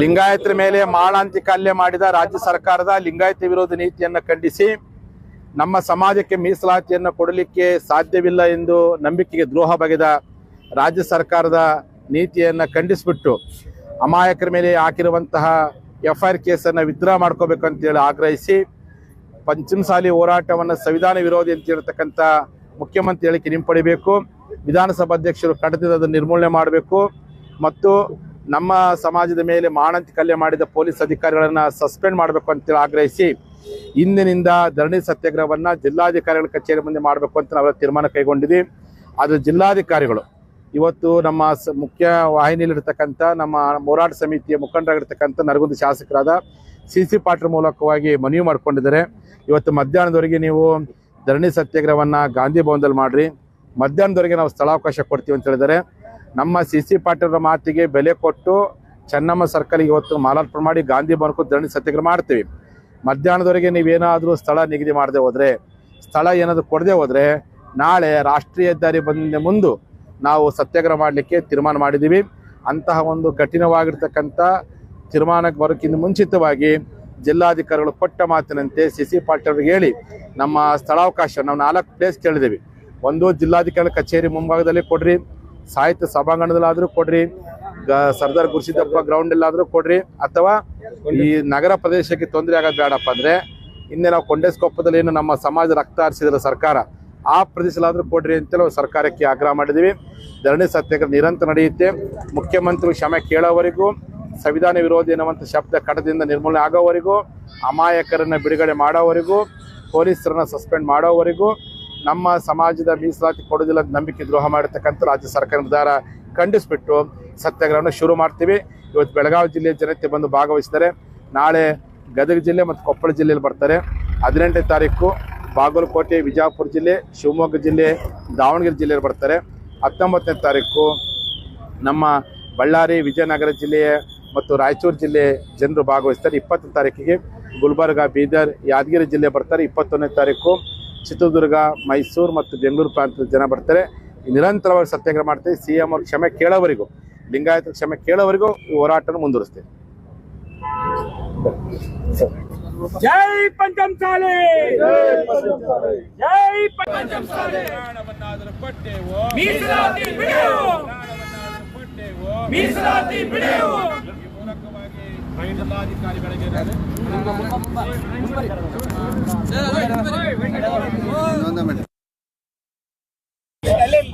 ಲಿಂಗಾಯತರ ಮೇಲೆ ಮಾರಣಾಂತಿಕ ಹಲ್ಲೆ ಮಾಡಿದ ರಾಜ್ಯ ಸರ್ಕಾರದ ಲಿಂಗಾಯತ ವಿರೋಧಿ ನೀತಿಯನ್ನು ಖಂಡಿಸಿ ನಮ್ಮ ಸಮಾಜಕ್ಕೆ ಮೀಸಲಾತಿಯನ್ನು ಕೊಡಲಿಕ್ಕೆ ಸಾಧ್ಯವಿಲ್ಲ ಎಂದು ನಂಬಿಕೆಗೆ ದ್ರೋಹ ಬಗೆದ ರಾಜ್ಯ ಸರ್ಕಾರದ ನೀತಿಯನ್ನು ಖಂಡಿಸಿಬಿಟ್ಟು ಅಮಾಯಕರ ಮೇಲೆ ಹಾಕಿರುವಂತಹ ಎಫ್ ಐ ಆರ್ ಕೇಸನ್ನು ವಿತ್ಡ್ರಾ ಮಾಡ್ಕೋಬೇಕು ಅಂತೇಳಿ ಆಗ್ರಹಿಸಿ ಪಂಚಮಸಾಲಿ ಹೋರಾಟವನ್ನು ಸಂವಿಧಾನ ವಿರೋಧಿ ಅಂತ ಹೇಳ್ತಕ್ಕಂಥ ಮುಖ್ಯಮಂತ್ರಿ ಹೇಳಿಕೆ ಹಿಂಪಡಿಬೇಕು ವಿಧಾನಸಭಾಧ್ಯಕ್ಷರು ಕಡತದ ಅದನ್ನು ನಿರ್ಮೂಲನೆ ಮಾಡಬೇಕು. ಮತ್ತು ನಮ್ಮ ಸಮಾಜದ ಮೇಲೆ ಮಾಣಂತಿ ಹಲ್ಲೆ ಮಾಡಿದ ಪೊಲೀಸ್ ಅಧಿಕಾರಿಗಳನ್ನು ಸಸ್ಪೆಂಡ್ ಮಾಡಬೇಕು ಅಂತೇಳಿ ಆಗ್ರಹಿಸಿ ಇಂದಿನಿಂದ ಧರಣಿ ಸತ್ಯಾಗ್ರಹವನ್ನು ಜಿಲ್ಲಾಧಿಕಾರಿಗಳ ಕಚೇರಿ ಮುಂದೆ ಮಾಡಬೇಕು ಅಂತ ನಾವೆಲ್ಲ ತೀರ್ಮಾನ ಕೈಗೊಂಡಿದ್ವಿ. ಆದರೆ ಜಿಲ್ಲಾಧಿಕಾರಿಗಳು ಇವತ್ತು ನಮ್ಮ ಮುಖ್ಯ ವಾಹಿನಿಯಲ್ಲಿರ್ತಕ್ಕಂಥ ನಮ್ಮ ಹೋರಾಟ ಸಮಿತಿಯ ಮುಖಂಡರಾಗಿರ್ತಕ್ಕಂಥ ನರಗುಂದ ಶಾಸಕರಾದ ಸಿ ಸಿ ಪಾಟ್ರ ಮೂಲಕವಾಗಿ ಮನವಿ ಮಾಡ್ಕೊಂಡಿದ್ದಾರೆ. ಇವತ್ತು ಮಧ್ಯಾಹ್ನದವರೆಗೆ ನೀವು ಧರಣಿ ಸತ್ಯಾಗ್ರಹವನ್ನು ಗಾಂಧಿ ಭವನದಲ್ಲಿ ಮಾಡಿರಿ. ಮಧ್ಯಾಹ್ನದವರೆಗೆ ನಾವು ಸ್ಥಳಾವಕಾಶ ಕೊಡ್ತೀವಿ ಅಂತ ಹೇಳಿದ್ದಾರೆ. ನಮ್ಮ ಸಿ ಸಿ ಪಾಟೀಲ್ರ ಮಾತಿಗೆ ಬೆಲೆ ಕೊಟ್ಟು ಚೆನ್ನಮ್ಮ ಸರ್ಕಲ್ಗೆ ಇವತ್ತು ಮಾಲಾರ್ಪಣೆ ಮಾಡಿ ಗಾಂಧಿ ಭವನಕ್ಕೂ ಧರಣಿ ಸತ್ಯಾಗ್ರಹ ಮಾಡ್ತೀವಿ. ಮಧ್ಯಾಹ್ನದವರೆಗೆ ನೀವೇನಾದರೂ ಸ್ಥಳ ನಿಗದಿ ಮಾಡದೆ ಹೋದರೆ, ಸ್ಥಳ ಏನಾದರೂ ಕೊಡದೆ ಹೋದರೆ, ನಾಳೆ ರಾಷ್ಟ್ರೀಯ ಹೆದ್ದಾರಿ ಬಂದ ಮುಂದೆ ನಾವು ಸತ್ಯಾಗ್ರಹ ಮಾಡಲಿಕ್ಕೆ ತೀರ್ಮಾನ ಮಾಡಿದ್ದೀವಿ. ಅಂತಹ ಒಂದು ಕಠಿಣವಾಗಿರ್ತಕ್ಕಂಥ ತೀರ್ಮಾನಕ್ಕೆ ಬರೋಕ್ಕಿಂತ ಮುಂಚಿತವಾಗಿ ಜಿಲ್ಲಾಧಿಕಾರಿಗಳು ಕೊಟ್ಟ ಮಾತಿನಂತೆ ಸಿ ಸಿ ಪಾಟೀಲ್ರಿಗೆ ಹೇಳಿ ನಮ್ಮ ಸ್ಥಳಾವಕಾಶ, ನಾವು ನಾಲ್ಕು ಪ್ಲೇಸ್ ಕೇಳಿದ್ದೀವಿ. ಒಂದು ಜಿಲ್ಲಾಧಿಕಾರಿ ಕಚೇರಿ ಮುಂಭಾಗದಲ್ಲಿ ಕೊಡ್ರಿ ಸಾಹಿತ್ಯ ಸಭಾಂಗಣದಲ್ಲಾದರೂ ಕೊಡ್ರಿ ಸರ್ದಾರ್ ಗುರುಸಿದ್ದಪ್ಪ ಗ್ರೌಂಡಲ್ಲಾದರೂ ಕೊಡ್ರಿ, ಅಥವಾ ಈ ನಗರ ಪ್ರದೇಶಕ್ಕೆ ತೊಂದರೆ ಆಗೋದು ಬೇಡಪ್ಪ ಅಂದರೆ ಹಿಂದೆ ನಾವು ಕೊಂಡೇಸ್ಕೊಪ್ಪದಲ್ಲಿ ಏನು ನಮ್ಮ ಸಮಾಜ ರಕ್ತ ಹರಿಸಿದ್ರ ಸರ್ಕಾರ, ಆ ಪ್ರದೇಶದಲ್ಲಾದರೂ ಕೊಡ್ರಿ ಅಂತೇಳಿ ಸರ್ಕಾರಕ್ಕೆ ಆಗ್ರಹ ಮಾಡಿದ್ದೀವಿ ಧರಣಿ ಸತ್ಯಾಗ್ರಹ ನಿರಂತರ ನಡೆಯುತ್ತೆ. ಮುಖ್ಯಮಂತ್ರಿ ಕ್ಷಮೆ ಕೇಳೋವರೆಗೂ, ಸಂವಿಧಾನ ವಿರೋಧಿ ಎನ್ನುವಂಥ ಶಬ್ದ ಕಡದಿಂದ ನಿರ್ಮೂಲನೆ ಆಗೋವರೆಗೂ, ಅಮಾಯಕರನ್ನು ಬಿಡುಗಡೆ ಮಾಡೋವರೆಗೂ, ಪೊಲೀಸರನ್ನು ಸಸ್ಪೆಂಡ್ ಮಾಡೋವರೆಗೂ ನಮ್ಮ ಸಮಾಜದ ಮೀಸಲಾತಿ ಕೊಡೋದಿಲ್ಲ ನಂಬಿಕೆ ದ್ರೋಹ ಮಾಡಿರ್ತಕ್ಕಂಥ ರಾಜ್ಯ ಸರ್ಕಾರ ನಿರ್ಧಾರ ಖಂಡಿಸ್ಬಿಟ್ಟು ಸತ್ಯಾಗ್ರಹವನ್ನು ಶುರು ಮಾಡ್ತೀವಿ. ಇವತ್ತು ಬೆಳಗಾವಿ ಜಿಲ್ಲೆಯ ಜನತೆ ಬಂದು ಭಾಗವಹಿಸ್ತಾರೆ ನಾಳೆ ಗದಗ ಜಿಲ್ಲೆ ಮತ್ತು ಕೊಪ್ಪಳ ಜಿಲ್ಲೆಯಲ್ಲಿ ಬರ್ತಾರೆ. ಹದಿನೆಂಟನೇ ತಾರೀಕು ಬಾಗಲಕೋಟೆ ವಿಜಯಪುರ ಜಿಲ್ಲೆ, ಶಿವಮೊಗ್ಗ ಜಿಲ್ಲೆ, ದಾವಣಗೆರೆ ಜಿಲ್ಲೆಯಲ್ಲಿ ಬರ್ತಾರೆ. ಹತ್ತೊಂಬತ್ತನೇ ತಾರೀಕು ನಮ್ಮ ಬಳ್ಳಾರಿ, ವಿಜಯನಗರ ಜಿಲ್ಲೆಯ ಮತ್ತು ರಾಯಚೂರು ಜಿಲ್ಲೆ ಜನರು ಭಾಗವಹಿಸ್ತಾರೆ. ಇಪ್ಪತ್ತನೇ ತಾರೀಕಿಗೆ ಗುಲ್ಬರ್ಗ, ಬೀದರ್, ಯಾದಗಿರಿ ಜಿಲ್ಲೆ ಬರ್ತಾರೆ. ಇಪ್ಪತ್ತೊಂದನೇ ತಾರೀಕು ಚಿತ್ರದುರ್ಗ ಮೈಸೂರು ಮತ್ತು ಬೆಂಗಳೂರು ಪ್ರಾಂತದ ಜನ ಬರ್ತಾರೆ. ನಿರಂತರವಾಗಿ ಸತ್ಯಾಗ್ರಹ ಮಾಡ್ತೀವಿ. ಸಿ ಎಂ ಅವ್ರ ಕ್ಷಮೆ ಕೇಳೋವರೆಗೂ ಲಿಂಗಾಯತ ಕ್ಷಮೆ ಕೇಳೋವರೆಗೂ ಈ ಹೋರಾಟನ ಮುಂದುವರಿಸ್ತೀವಿ. ಜೈ ಪಂಚಮಸಾಲಿ! ಜೈ ಪಂಚಮಸಾಲಿ! ಪ್ರಾಣವನ್ನಾದರೂ ಕೊಟ್ಟೆವು ಮೀಸಲಾತಿ ಬಿಡೆವು ಪ್ರಾಣವನ್ನಾದರೂ ಕೊಟ್ಟೆವು ಮೀಸಲಾತಿ ಬಿಡೆವು ಈ ಮೂಲಕವಾಗಿ ಜಿಲ್ಲಾಧಿಕಾರಿಗಳಿಗೆ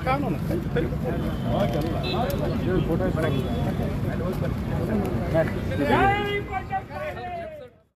ಬಸವಮೂರ್ತಿ ಸ್ವಾಮಿಗಳಿಗೆ ಜೈ